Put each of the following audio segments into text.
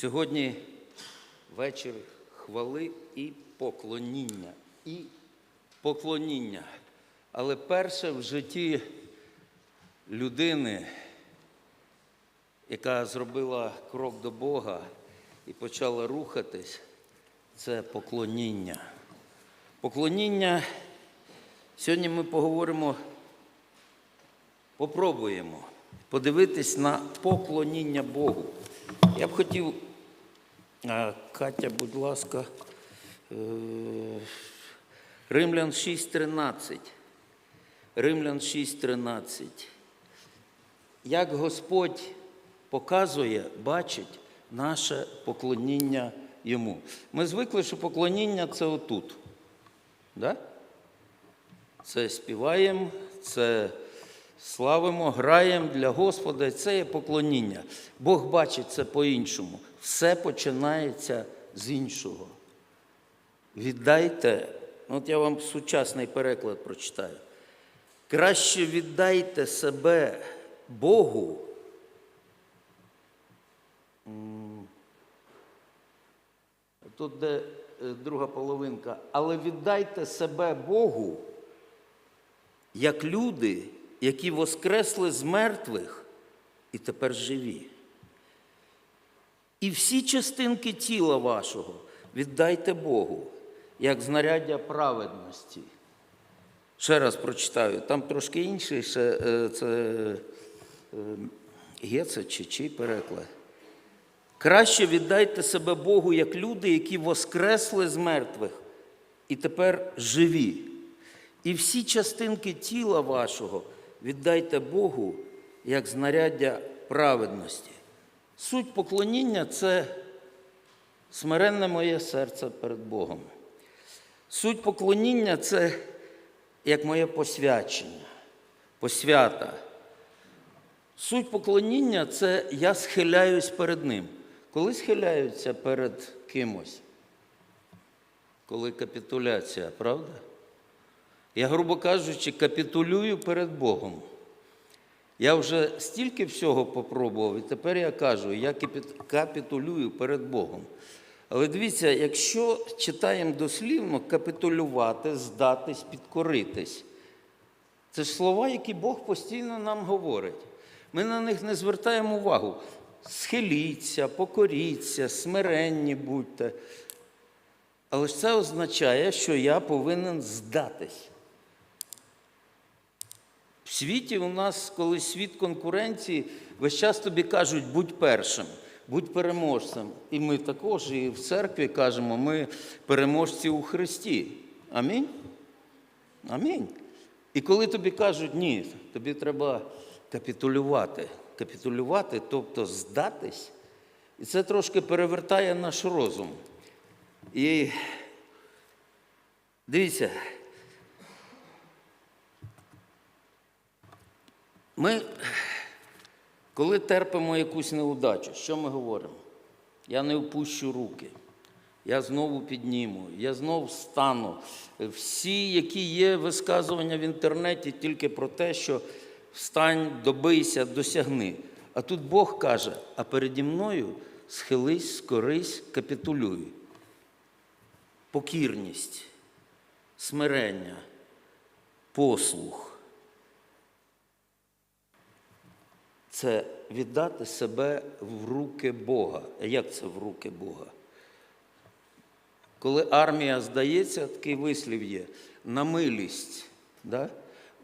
Сьогодні вечір хвали і поклоніння. І поклоніння. Але перше в житті людини, яка зробила крок до Бога і почала рухатись, це поклоніння. Поклоніння. Сьогодні ми поговоримо, попробуємо подивитись на поклоніння Богу. Я б хотів, Катя, будь ласка, е, Римлян 6.13. Римлян 6.13. Як Господь показує, бачить наше поклоніння Йому. Ми звикли, що поклоніння це отут. Да? Це співаємо, це славимо, граємо для Господа. Це є поклоніння. Бог бачить це по-іншому. Все починається з іншого. Віддайте, от я вам сучасний переклад прочитаю. Краще віддайте себе Богу. Тут де е, друга половинка, але віддайте себе Богу, як люди, які воскресли з мертвих і тепер живі. І всі частинки тіла вашого віддайте Богу, як знаряддя праведності. Ще раз прочитаю, там трошки інший, ще е, це Геце чи чий переклад. Краще віддайте себе Богу як люди, які воскресли з мертвих і тепер живі. І всі частинки тіла вашого віддайте Богу як знаряддя праведності. Суть поклоніння це смиренне моє серце перед Богом. Суть поклоніння це як моє посвячення, посвята. Суть поклоніння це я схиляюсь перед Ним. Коли схиляються перед кимось? Коли капітуляція, правда? Я, грубо кажучи, капітулюю перед Богом. Я вже стільки всього попробував, і тепер я кажу, я капітулюю перед Богом. Але дивіться, якщо читаємо дослівно, капітулювати, здатись, підкоритись. Це ж слова, які Бог постійно нам говорить. Ми на них не звертаємо увагу. Схиліться, покоріться, смиренні будьте. Але ж це означає, що я повинен здатись. В світі у нас, коли світ конкуренції, весь час тобі кажуть, будь першим, будь переможцем. І ми також і в церкві кажемо, ми переможці у Христі. Амінь. Амінь. І коли тобі кажуть, ні, тобі треба капітулювати. Капітулювати, тобто здатись, і це трошки перевертає наш розум. І дивіться, ми, коли терпимо якусь неудачу, що ми говоримо? Я не впущу руки. Я знову підніму, я знову встану. Всі, які є висказування в інтернеті, тільки про те, що встань, добийся, досягни. А тут Бог каже: а переді мною схились, скорись, капітулюй. Покірність, смирення, послух. Це віддати себе в руки Бога. Як це в руки Бога? Коли армія здається, такий вислів є на милість. Да?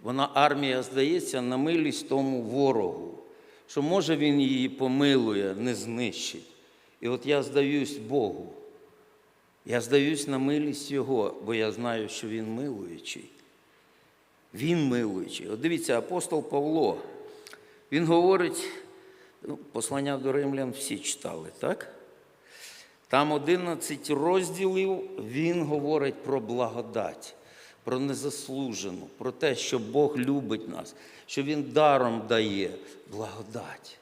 Вона армія здається на милість тому ворогу, що може він її помилує, не знищить. І от я здаюсь Богу. Я здаюсь на милість Його, бо я знаю, що Він милуючий. Він милуючий. От дивіться, апостол Павло, він говорить, ну, послання до римлян всі читали, так? Там 11 розділів він говорить про благодать, про незаслужену, про те, що Бог любить нас, що Він даром дає благодать.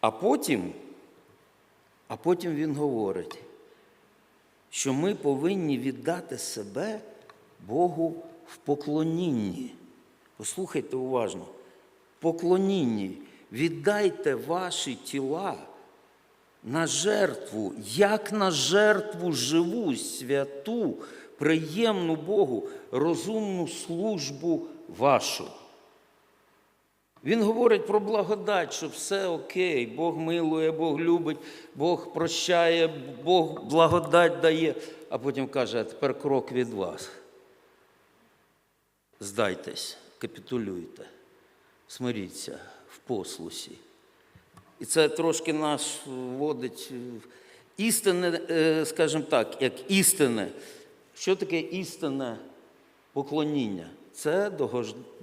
А потім, а потім він говорить, що ми повинні віддати себе Богу в поклонінні. Послухайте уважно. Поклонінні. Віддайте ваші тіла на жертву, як на жертву живу, святу, приємну Богу, розумну службу вашу. Він говорить про благодать, що все окей, Бог милує, Бог любить, Бог прощає, Бог благодать дає, а потім каже, а тепер крок від вас. Здайтесь, капітулюйте, смиріться в послусі. І це трошки нас вводить в істинне, е, скажімо так, як істинне. Що таке істинне поклоніння? Це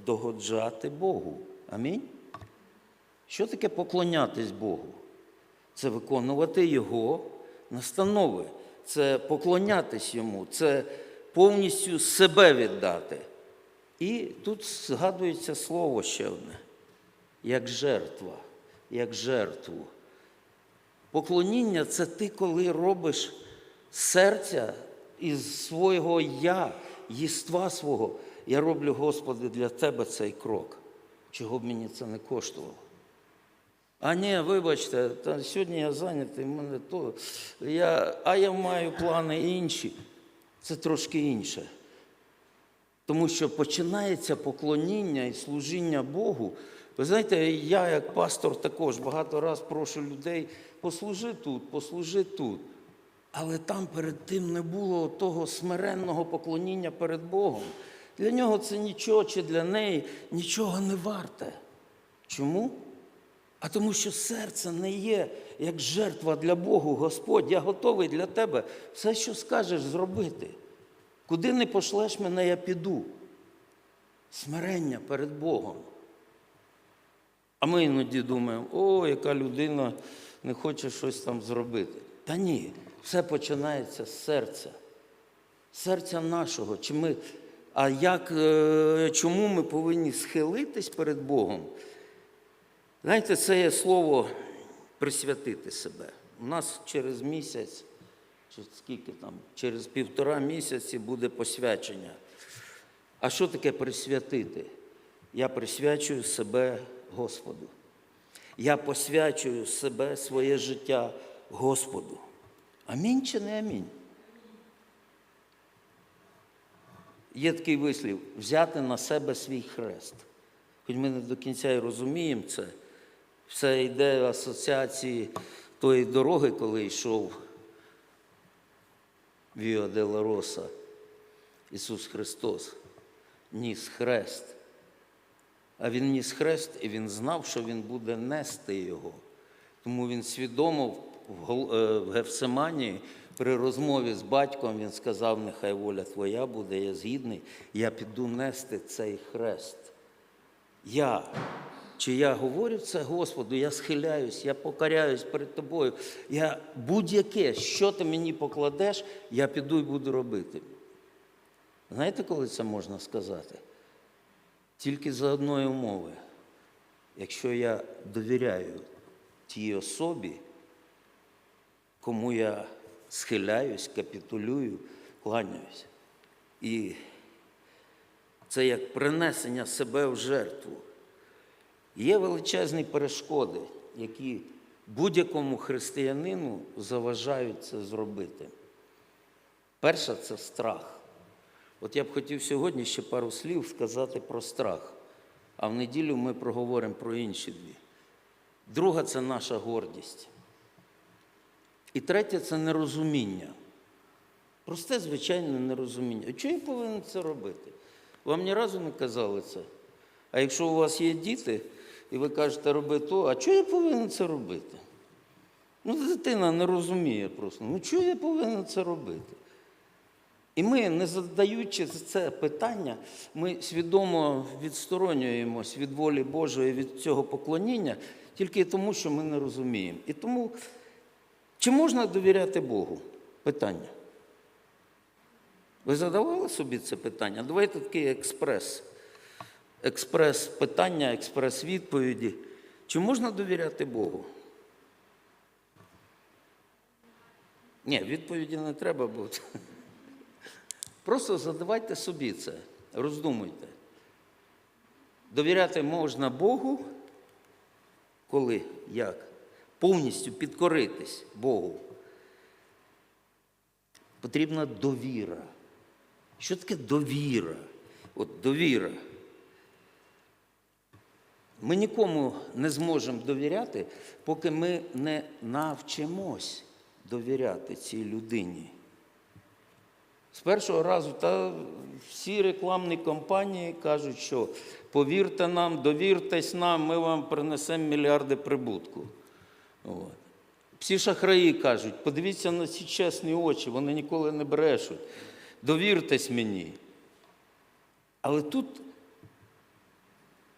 догоджати Богу. Амінь. Що таке поклонятись Богу? Це виконувати Його настанови, це поклонятись Йому, це повністю себе віддати. І тут згадується слово ще одне, як жертва, як жертву. Поклоніння це ти, коли робиш серця із свого я, єства свого. Я роблю, Господи, для Тебе цей крок. Чого б мені це не коштувало? А ні, вибачте, та сьогодні я зайнятий, мене то. Я, а я маю плани інші. Це трошки інше. Тому що починається поклоніння і служіння Богу. Ви знаєте, я як пастор також багато раз прошу людей, послужи тут, послужи тут. Але там перед тим не було того смиренного поклоніння перед Богом. Для нього це нічого чи для неї нічого не варте. Чому? А тому що серце не є як жертва для Богу, Господь, я готовий для тебе все, що скажеш, зробити. Куди не пошлеш мене, я піду. Смирення перед Богом. А ми іноді думаємо, о, яка людина не хоче щось там зробити. Та ні, все починається з серця. Серця нашого. Чи ми, а як, е, чому ми повинні схилитись перед Богом? Знаєте, це є слово присвятити себе. У нас через місяць, чи скільки там, через півтора місяці буде посвячення. А що таке присвятити? Я присвячую себе Господу. Я посвячую себе, своє життя Господу. Амінь чи не амінь? Є такий вислів взяти на себе свій хрест. Хоч ми не до кінця і розуміємо це, все йде в асоціації тої дороги, коли йшов Віо де ла Роса, Ісус Христос, ніс хрест. А Він ніс хрест, і Він знав, що Він буде нести його. Тому він свідомо е, в Гефсиманії при розмові з батьком він сказав, нехай воля твоя буде, я згідний, я піду нести цей хрест. Я, чи я говорю це Господу, я схиляюсь, я покаряюсь перед тобою. Я будь-яке, що ти мені покладеш, я піду і буду робити. Знаєте, коли це можна сказати? Тільки за одної умови. Якщо я довіряю тій особі, кому я схиляюсь, капітулюю, кланяюсь. І це як принесення себе в жертву. Є величезні перешкоди, які будь-якому християнину заважають це зробити. Перша це страх. От я б хотів сьогодні ще пару слів сказати про страх, а в неділю ми проговоримо про інші дві. Друга це наша гордість. І третє це нерозуміння. Просте, звичайне нерозуміння. А чого я повинен це робити? Вам ні разу не казали це. А якщо у вас є діти, і ви кажете, роби то, а чого я повинен це робити? Ну, дитина не розуміє просто. Ну, чого я повинен це робити? І ми, не задаючи це питання, ми свідомо відсторонюємось від волі Божої, від цього поклоніння, тільки тому, що ми не розуміємо. І тому, чи можна довіряти Богу? Питання. Ви задавали собі це питання? Давайте такий експрес. Експрес питання, експрес відповіді. Чи можна довіряти Богу? Ні, відповіді не треба бути. Просто задавайте собі це, роздумуйте. Довіряти можна Богу, коли, як? повністю підкоритись Богу, потрібна довіра. Що таке довіра? От довіра. Ми нікому не зможемо довіряти, поки ми не навчимось довіряти цій людині. З першого разу та всі рекламні компанії кажуть, що повірте нам, довіртесь нам, ми вам принесемо мільярди прибутку. От. Всі шахраї кажуть, подивіться на ці чесні очі, вони ніколи не брешуть. Довіртесь мені. Але тут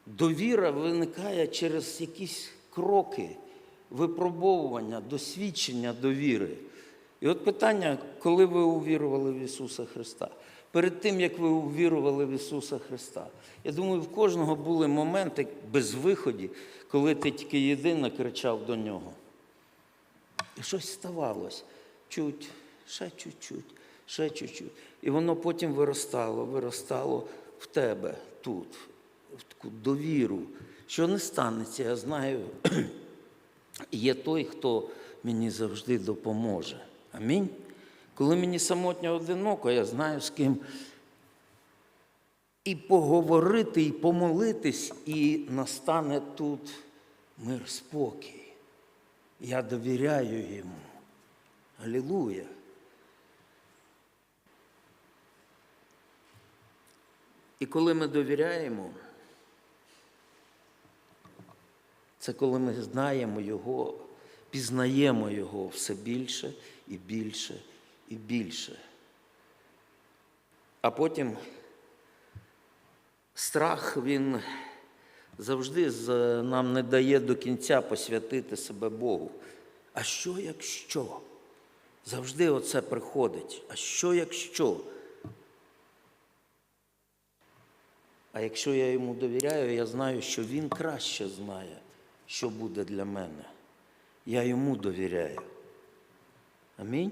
довіра виникає через якісь кроки, випробовування, досвідчення довіри. І от питання, коли ви увірували в Ісуса Христа? Перед тим, як ви увірували в Ісуса Христа, я думаю, в кожного були моменти без виході, коли ти тільки єдино кричав до нього. І щось ставалось. Чуть, ще чуть-чуть, ще чуть-чуть. І воно потім виростало, виростало в тебе тут, в таку довіру. Що не станеться, я знаю, є той, хто мені завжди допоможе. Амінь. Коли мені самотньо одиноко, я знаю, з ким і поговорити, і помолитись, і настане тут мир спокій. Я довіряю йому. Алілуя. І коли ми довіряємо, це коли ми знаємо Його, пізнаємо Його все більше і більше і більше. А потім страх, він завжди нам не дає до кінця посвятити себе Богу. А що якщо? Завжди оце приходить. А що якщо? А якщо я йому довіряю, я знаю, що він краще знає, що буде для мене. Я йому довіряю. Амінь.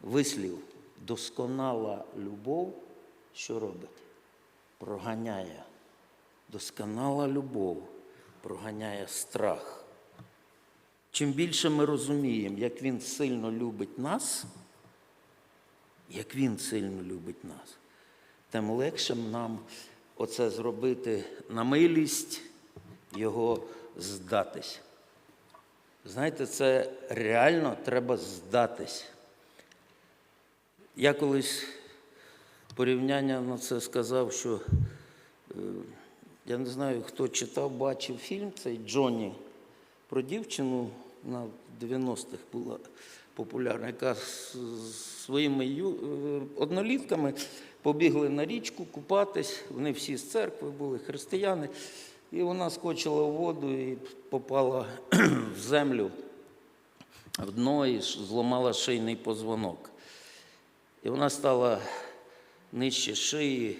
Вислів досконала любов, що робить? Проганяє. Досконала любов проганяє страх. Чим більше ми розуміємо, як він сильно любить нас, як він сильно любить нас, тим легше нам оце зробити на милість його здатись. Знаєте, це реально треба здатись. Я колись порівняння на це сказав, що е, я не знаю, хто читав, бачив фільм цей Джонні про дівчину на 90-х була популярна, яка з своїми е, однолітками побігли на річку купатись. Вони всі з церкви були християни. І вона скочила в воду і попала в землю в дно і зламала шийний позвонок. І вона стала нижче шиї,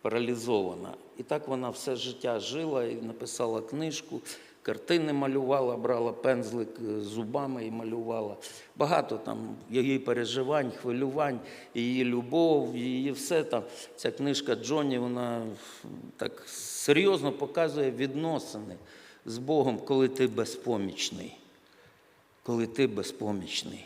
паралізована. І так вона все життя жила і написала книжку, картини малювала, брала пензлик е, зубами і малювала. Багато там її переживань, хвилювань, її любов, її все там. Ця книжка Джонні, вона так серйозно показує відносини з Богом, коли ти безпомічний. Коли ти безпомічний.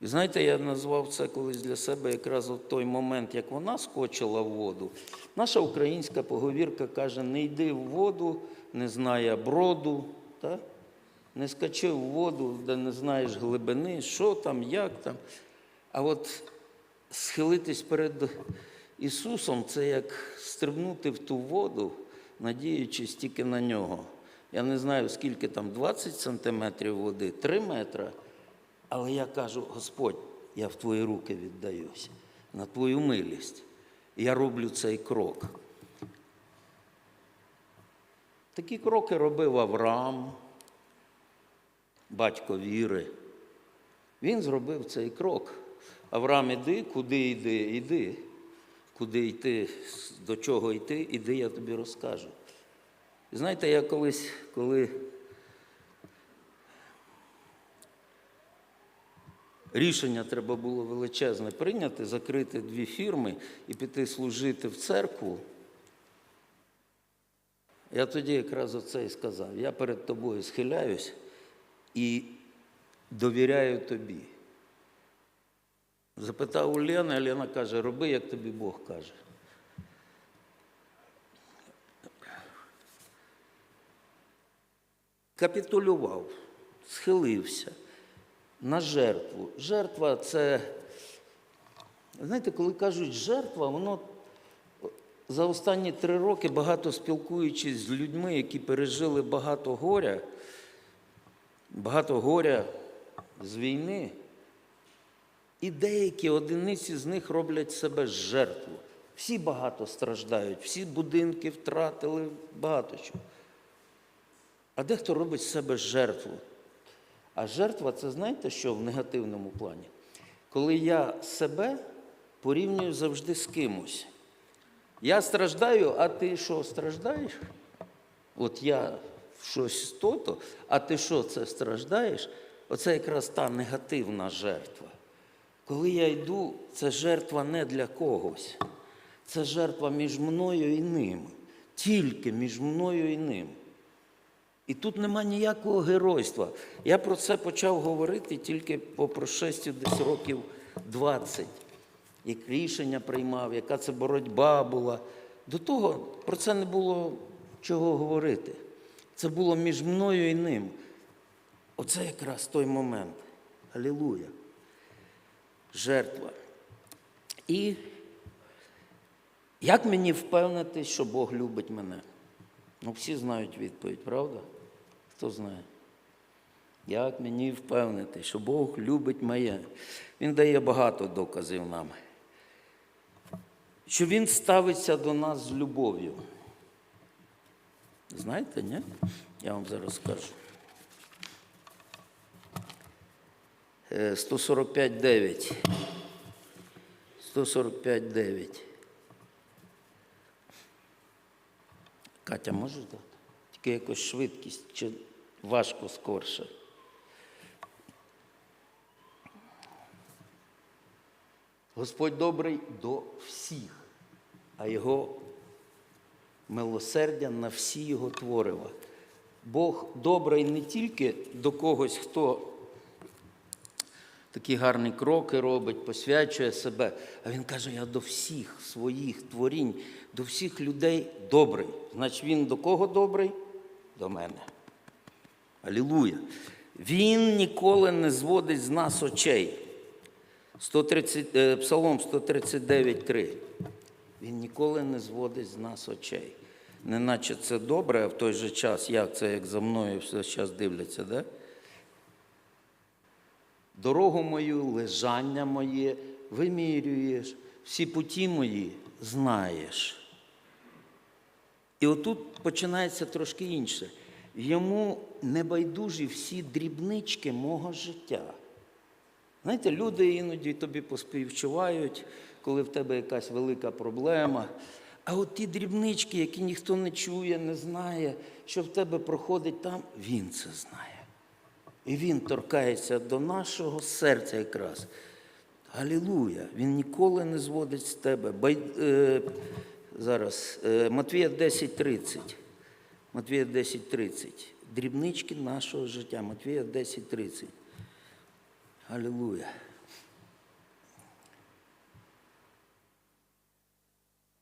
І знаєте, я назвав це колись для себе якраз в той момент, як вона скочила в воду. Наша українська поговірка каже: не йди в воду, не знає броду, та? не скачи в воду, де не знаєш глибини, що там, як там. А от схилитись перед Ісусом це як стрибнути в ту воду, надіючись тільки на нього. Я не знаю, скільки там 20 сантиметрів води, 3 метри. Але я кажу, Господь, я в Твої руки віддаюся, на Твою милість. Я роблю цей крок. Такі кроки робив Авраам, батько віри. Він зробив цей крок. Авраам, іди, куди йди, іди. Куди йти, до чого йти, іди, я тобі розкажу. Знаєте, я колись, коли рішення треба було величезне прийняти, закрити дві фірми і піти служити в церкву. Я тоді якраз оце і сказав. Я перед тобою схиляюсь і довіряю тобі. Запитав у Лени, а Лена каже, роби, як тобі Бог каже. Капітулював, схилився на жертву. Жертва це, знаєте, коли кажуть жертва, воно за останні три роки, багато спілкуючись з людьми, які пережили багато горя, багато горя з війни, і деякі одиниці з них роблять себе жертву. Всі багато страждають, всі будинки втратили, багато чого. А дехто робить себе жертву. А жертва це знаєте, що в негативному плані? Коли я себе порівнюю завжди з кимось. Я страждаю, а ти що страждаєш? От я щось то-то, а ти що це страждаєш? Оце якраз та негативна жертва. Коли я йду, це жертва не для когось. Це жертва між мною і ним. Тільки між мною і ним. І тут нема ніякого геройства. Я про це почав говорити тільки по прошесті десь років 20, як рішення приймав, яка це боротьба була. До того про це не було чого говорити. Це було між мною і ним. Оце якраз той момент. Алілуя. Жертва. І як мені впевнити, що Бог любить мене? Ну, всі знають відповідь, правда? Хто знає? Як мені впевнити, що Бог любить моє? Він дає багато доказів нам. Що Він ставиться до нас з любов'ю. Знаєте, ні? Я вам зараз скажу. Е, 145.9. 145.9. Катя, можеш дати? Тільки якось швидкість, чи важко скорше. Господь добрий до всіх, а Його милосердя на всі Його творива. Бог добрий не тільки до когось, хто такі гарні кроки робить, посвячує себе. А він каже: я до всіх своїх творінь, до всіх людей добрий. Значить, він до кого добрий? До мене. Алілуя. Він ніколи не зводить з нас очей. 130, е, Псалом 139.3. Він ніколи не зводить з нас очей. Неначе це добре, а в той же час, як це, як за мною все час дивляться, да? Дорогу мою, лежання моє вимірюєш, всі путі мої знаєш. І отут починається трошки інше. Йому небайдужі всі дрібнички мого життя. Знаєте, люди іноді тобі поспівчувають, коли в тебе якась велика проблема. А от ті дрібнички, які ніхто не чує, не знає, що в тебе проходить там, він це знає. І він торкається до нашого серця якраз. Галілуя! Він ніколи не зводить з тебе. Бай... Е... Зараз е... Матвія 10.30. Матвія 10.30. Дрібнички нашого життя. Матвія 10.30. Алілуя.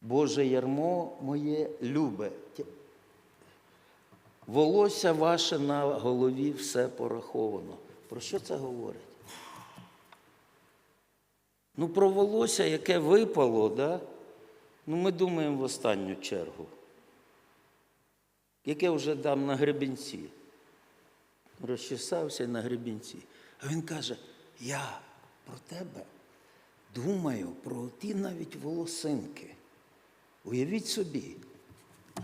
Боже ярмо моє любе. Волосся ваше на голові все пораховано. Про що це говорить? Ну, про волосся, яке випало, да? ну ми думаємо в останню чергу. Яке вже дам на гребінці. Розчесався на гребінці. А він каже, я про тебе думаю про ті навіть волосинки. Уявіть собі.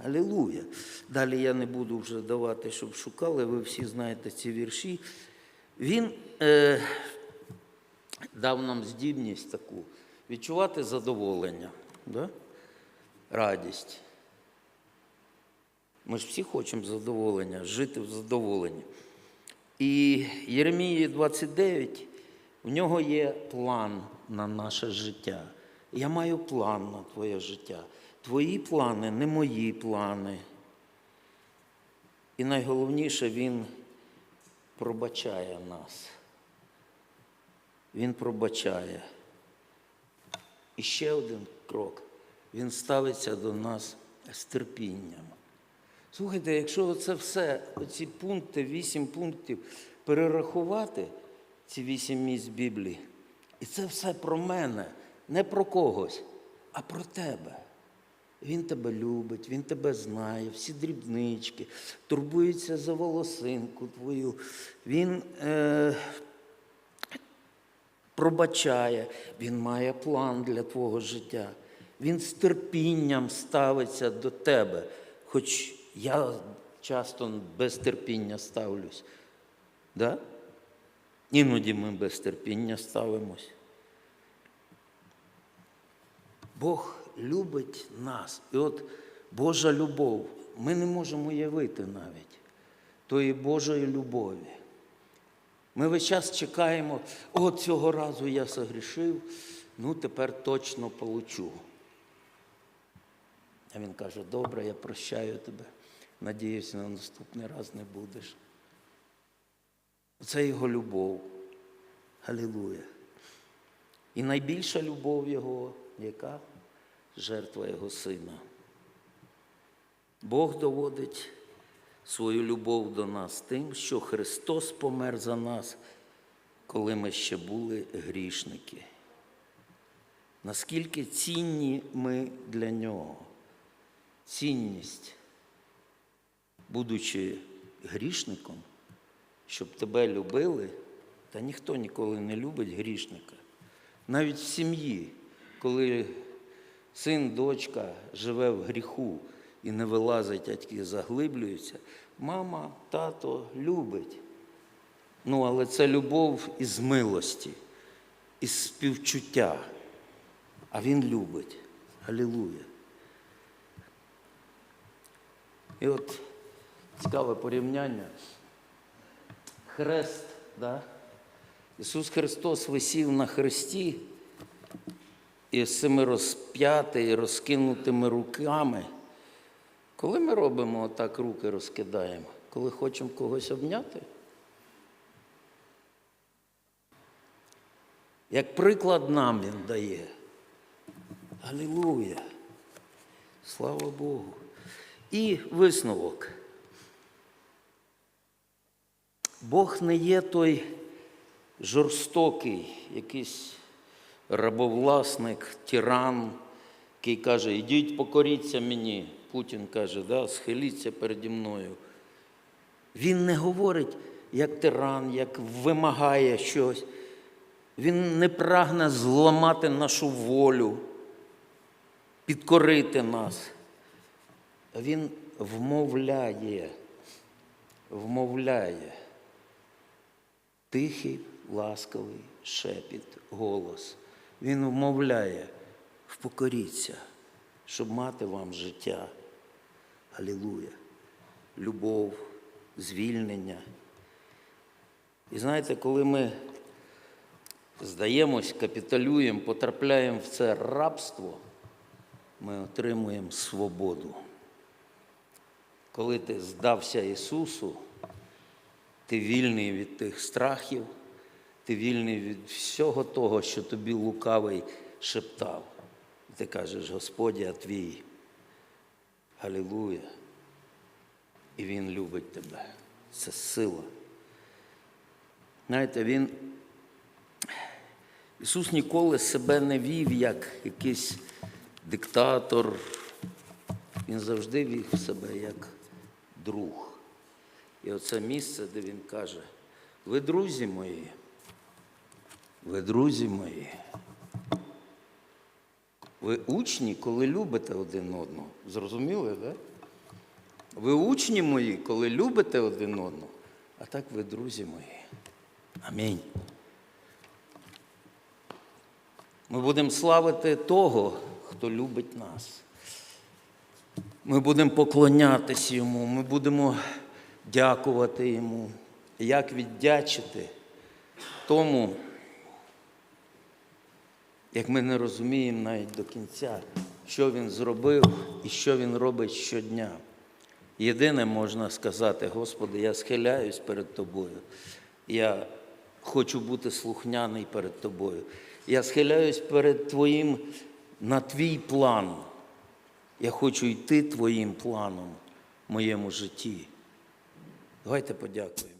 Алілуя. Далі я не буду вже давати, щоб шукали, ви всі знаєте ці вірші. Він е, дав нам здібність таку відчувати задоволення, да? радість. Ми ж всі хочемо задоволення, жити в задоволенні. І Єремії 29, в нього є план на наше життя. Я маю план на твоє життя. Твої плани не мої плани. І найголовніше, Він пробачає нас. Він пробачає. І ще один крок. Він ставиться до нас з терпінням. Слухайте, якщо це все, оці пункти, вісім пунктів, перерахувати, ці вісім місць Біблії, і це все про мене, не про когось, а про тебе. Він тебе любить, він тебе знає, всі дрібнички, турбується за волосинку твою. Він е, пробачає, він має план для твого життя. Він з терпінням ставиться до тебе. Хоч я часто без терпіння ставлюсь. Да? Іноді ми без терпіння ставимось. Бог любить нас. І от Божа любов, ми не можемо уявити навіть тої Божої любові. Ми весь час чекаємо, о, цього разу я согрішив, ну тепер точно получу. А він каже, добре, я прощаю тебе. Надіюсь, на наступний раз не будеш. Це його любов. Галілуя. І найбільша любов Його, яка жертва Його Сина. Бог доводить свою любов до нас тим, що Христос помер за нас, коли ми ще були грішники. Наскільки цінні ми для Нього. Цінність, будучи грішником, щоб тебе любили, та ніхто ніколи не любить грішника. Навіть в сім'ї, коли син, дочка живе в гріху і не вилазить, а тільки заглиблюється, мама, тато любить. Ну, але це любов із милості, із співчуття. А він любить. Галілуя. І от цікаве порівняння. Хрест, да? Ісус Христос висів на хресті і з цими розп'ятий, розкинутими руками. Коли ми робимо отак руки розкидаємо, коли хочемо когось обняти? Як приклад нам Він дає. Алілуя! Слава Богу! І висновок. Бог не є той жорстокий, якийсь рабовласник, тиран, який каже, ідіть покоріться мені. Путін каже, да, схиліться переді мною. Він не говорить як тиран, як вимагає щось. Він не прагне зламати нашу волю, підкорити нас. Він вмовляє, вмовляє. Тихий, ласковий шепіт, голос. Він вмовляє, впокоріться, щоб мати вам життя. Алілуя. Любов, звільнення. І знаєте, коли ми здаємось, капіталюємо, потрапляємо в це рабство, ми отримуємо свободу. Коли ти здався Ісусу, ти вільний від тих страхів, ти вільний від всього того, що тобі лукавий шептав. І ти кажеш, Господь, я твій. Галілуя. І Він любить тебе. Це сила. Знаєте, Він. Ісус ніколи себе не вів як якийсь диктатор. Він завжди вів себе як друг. І оце місце, де він каже, ви друзі мої, ви друзі мої. Ви учні, коли любите один одного. Зрозуміли, так? Да? Ви учні мої, коли любите один одного, а так ви друзі мої. Амінь. Ми будемо славити того, хто любить нас. Ми будемо поклонятись йому, ми будемо дякувати йому. Як віддячити тому, як ми не розуміємо навіть до кінця, що він зробив і що він робить щодня. єдине можна сказати, Господи, я схиляюсь перед Тобою. Я хочу бути слухняний перед Тобою. Я схиляюсь перед Твоїм на Твій план. Я хочу йти Твоїм планом в моєму житті. Давайте подякуємо.